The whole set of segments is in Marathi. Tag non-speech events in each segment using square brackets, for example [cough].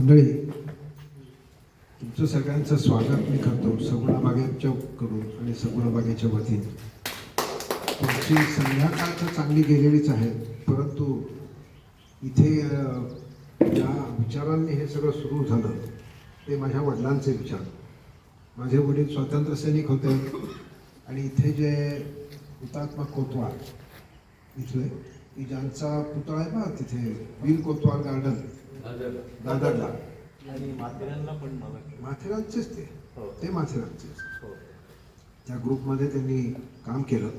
मंडळी तुमचं सगळ्यांचं स्वागत मी करतो. सगुणाबागेच्या करून आणि सगुणाबागेच्या वतीने. तुमची संध्याकाळ तर चांगली गेलेलीच आहे परंतु इथे ज्या विचारांनी हे सगळं सुरू झालं ते माझ्या वडिलांचे विचार. माझे वडील स्वातंत्र्य सैनिक होते आणि इथे जे हुतात्मा कोतवाल इथले की ज्यांचा पुतळा आहे बा तिथे वीर कोतवाल गार्डन. दादरला आणि माथेरानला पण मला माथेरानचेच ते. हो. ते माथेरानचेच हो. त्या ग्रुपमध्ये त्यांनी काम केलं.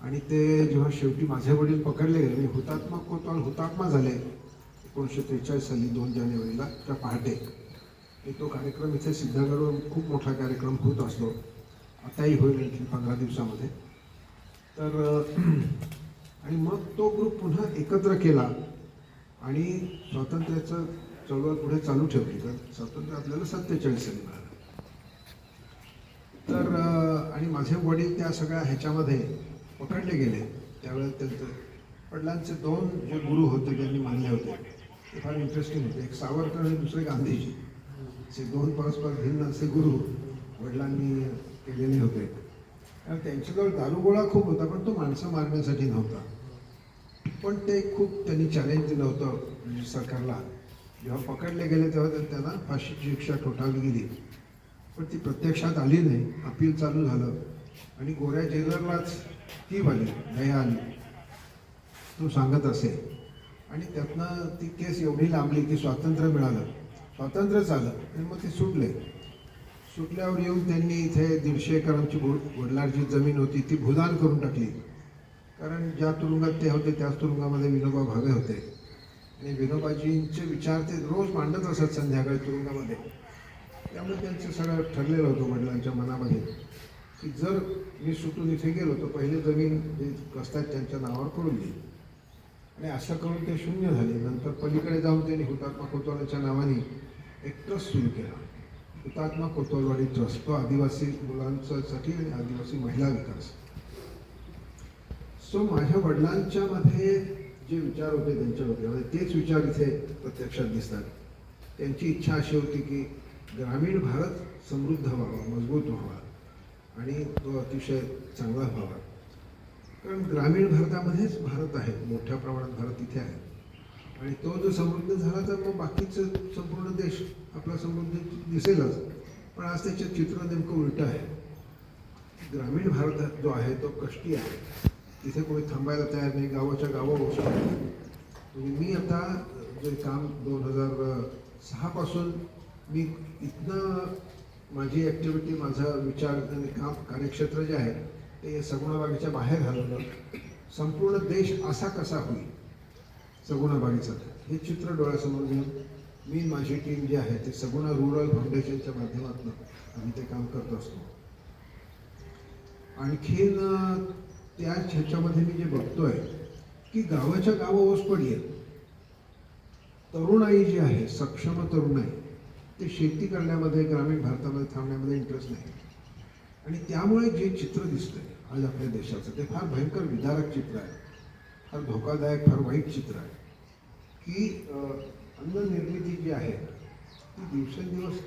आणि ते जेव्हा शेवटी माझे वडील पकडले गेले हुतात्मा कोतवाल हुतात्मा झाले एकोणीसशे त्रेचाळीस साली दोन जानेवारीला त्या पहाटे. आणि तो कार्यक्रम इथे सिद्धगडवर खूप मोठा कार्यक्रम होत असतो. आताही होईल आणखी पंधरा दिवसामध्ये. तर [clears throat] आणि मग तो ग्रुप पुन्हा एकत्र केला. आणि स्वातंत्र्याचं चळवळ पुढे चालू ठेवली. कारण स्वातंत्र्य आपल्याला सत्तेचाळीस साली मिळालं. तर आणि माझे वडील त्या सगळ्या ह्याच्यामध्ये पकडले गेले. त्यावेळेस त्यांचं वडिलांचे दोन जे गुरु होते त्यांनी मानले होते ते फार इंटरेस्टिंग होते. एक सावरकर आणि दुसरे गांधीजी. असे दोन परस्पर भिन्न असे गुरु वडिलांनी केलेले होते. कारण त्यांच्याजवळ दारुगोळा खूप होता पण तो माणसं मारण्यासाठी नव्हता. पण ते खूप त्यांनी चॅलेंज दिलं होतं म्हणजे सरकारला. जेव्हा पकडले गेले तेव्हा त्या- त्यांना फाशीची शिक्षा ठोठावली गेली. पण ती प्रत्यक्षात आली नाही. अपील चालू झालं. आणि गोऱ्या जेलरलाच ती आली दया आली. तो सांगत असे. आणि त्यातनं ती केस एवढी लांबली की स्वातंत्र्य मिळालं. स्वातंत्र्य झालं. आणि मग ते सुटले. सुटल्यावर येऊन त्यांनी इथे दीडशे एकरांची आमची भू जमीन होती. ती भूदान करून टाकली. कारण ज्या तुरुंगात ते होते त्याच तुरुंगामध्ये विनोबा भावे होते. आणि विनोबाजींचे विचार ते रोज मांडत असत संध्याकाळी तुरुंगामध्ये. त्यामुळे त्यांचं सगळं ठरलेलं होतं वडिलांच्या मनामध्ये की जर मी सुटून इथे गेलो तर पहिले जमीन जे त्यांच्या नावावर करून देईल आणि असं करून ते शून्य झाले. नंतर पलीकडे जाऊन त्यांनी हुतात्मा कोतवालाच्या नावाने एक ट्रस्ट सुरू केला. हुतात्मा कोतवालवाडी ट्रस्ट तो आदिवासी मुलांसाठी आणि आदिवासी महिला विकास. सो माझ्या वडिलांच्या मध्ये जे विचार होते त्यांच्या डोक्यामध्ये म्हणजे तेच विचार इथे प्रत्यक्षात दिसतात. त्यांची इच्छा अशी होती की ग्रामीण भारत समृद्ध व्हावा मजबूत व्हावा आणि तो अतिशय चांगला व्हावा. कारण ग्रामीण भारतामध्येच भारत आहे मोठ्या प्रमाणात भारत इथे आहे. आणि तो जो समृद्ध झाला तर मग बाकीचं संपूर्ण देश आपला समृद्ध दिसेलच. पण आज त्याचं चित्र नेमकं उलटं आहे. ग्रामीण भारत जो आहे तो कष्टी आहे. तिथे कोणी थांबायला तयार नाही गावाच्या गावावर तुम्ही म्हणजे मी आता जे काम दोन हजार सहापासून मी इथनं माझी ॲक्टिव्हिटी माझा विचार आणि काम कार्यक्षेत्र जे आहे ते सगुणाबागेच्या बाहेर घालवलं संपूर्ण देश असा कसा होईल सगुणाबागेचा हे चित्र डोळ्यासमोर घेऊन मी माझी टीम जी आहे ते सगुणा रुरल फाउंडेशनच्या माध्यमातून आम्ही ते काम करत असतो. आणखीन त्या ह्याच्यामध्ये मी जे बघतोय की गावाच्या गावं ओस पडली आहेत. तरुणाई जी आहे सक्षम तरुणाई ते शेती करण्यामध्ये ग्रामीण भारतामध्ये थांबण्यामध्ये इंटरेस्ट नाही. आणि त्यामुळे जे चित्र दिसतंय आज आपल्या देशाचं ते फार भयंकर विदारक चित्र आहे. फार धोकादायक फार वाईट चित्र आहे. की अन्न निर्मिती जी आहे ती दिवसेंदिवस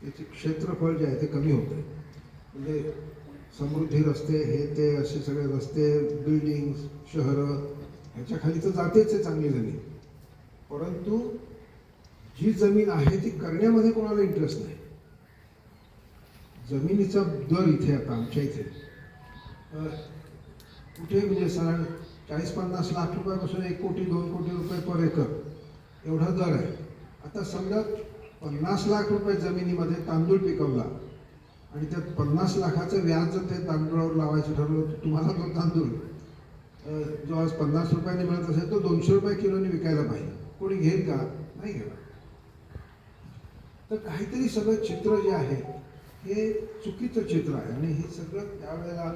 त्याचे क्षेत्रफळ जे आहे ते कमी होतं आहे म्हणजे समृद्धी रस्ते हे ते असे सगळे रस्ते बिल्डिंग्स शहरं ह्याच्या खाली तर जातेच आहे चांगली जमीन. परंतु जी जमीन आहे ती करण्यामध्ये कोणाला इंटरेस्ट नाही. जमिनीचा दर इथे आता आमच्या इथे. कुठे म्हणजे साधारण चाळीस पन्नास लाख रुपयापासून एक कोटी दोन कोटी रुपये पर एकर एवढा दर आहे. आता समजा पन्नास लाख रुपये जमिनीमध्ये तांदूळ पिकवला. आणि त्यात पन्नास लाखाचं व्याज जर ते तांदूळावर लावायचं ठरवलं तर तुम्हाला तो तांदूळ जो आज पन्नास रुपयाने मिळत असेल तो दोनशे रुपये किलोने विकायला पाहिजे. कोणी घेईल का? नाही घेणार. तर काहीतरी सगळं चित्र जे आहे हे चुकीचं चित्र आहे. आणि हे सगळं त्यावेळेला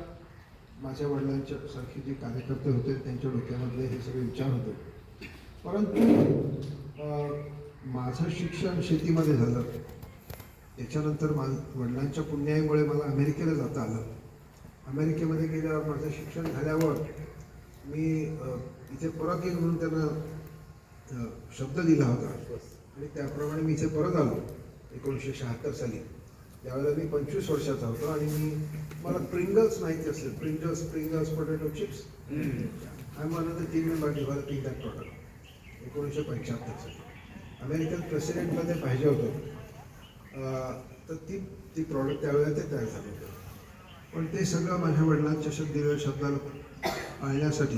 माझ्या वडिलांच्या सारखे जे कार्यकर्ते होते त्यांच्या डोक्यामधले हे सगळे विचार होते. परंतु माझं शिक्षण शेतीमध्ये झालं. त्याच्यानंतर मा वडिलांच्या पुण्याईमुळे मला अमेरिकेला जाता आलं. अमेरिकेमध्ये गेल्यावर माझं शिक्षण झाल्यावर मी इथे परत येईल म्हणून त्यांना शब्द दिला होता. आणि त्याप्रमाणे मी इथे परत आलो एकोणीसशे शहात्तर साली. त्यावेळेला मी पंचवीस वर्षाचा होतो आणि मी मला प्रिंगल्स माहिती असेल. Pringles Pringles potato chips I of the team member developing that product एकोणीसशे पंच्याहत्तरचं अमेरिकन प्रेसिडेंटला ते पाहिजे होतं. तर ती ती प्रॉडक्ट त्यावेळेला ते तयार झालं. होतं पण ते सगळं माझ्या वडिलांच्या शब्द दिलेल्या शब्दाला पाळण्यासाठी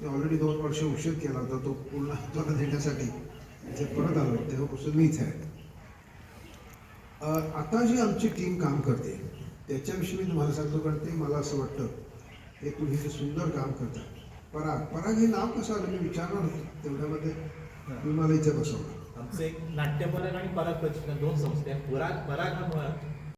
मी ऑलरेडी दोन वर्ष उशीर केला होता तो पूर्ण हाताला देण्यासाठी. इथे परत आलो तेव्हापासून मी इथे आहे आता जी आमची टीम काम करते त्याच्याविषयी मी तुम्हाला सांगतो कारण ते मला असं वाटतं हे तुम्ही जे सुंदर काम करता. पराग पराग हे नाव कसं आलं मी विचारणार होतो तेवढ्यामध्ये. मी मला इथे बसवलं आमचं एक नाट्यपराग आणि पराग प्रशिक्षण दोन संस्था आहेत. पराग पराग हा मुळात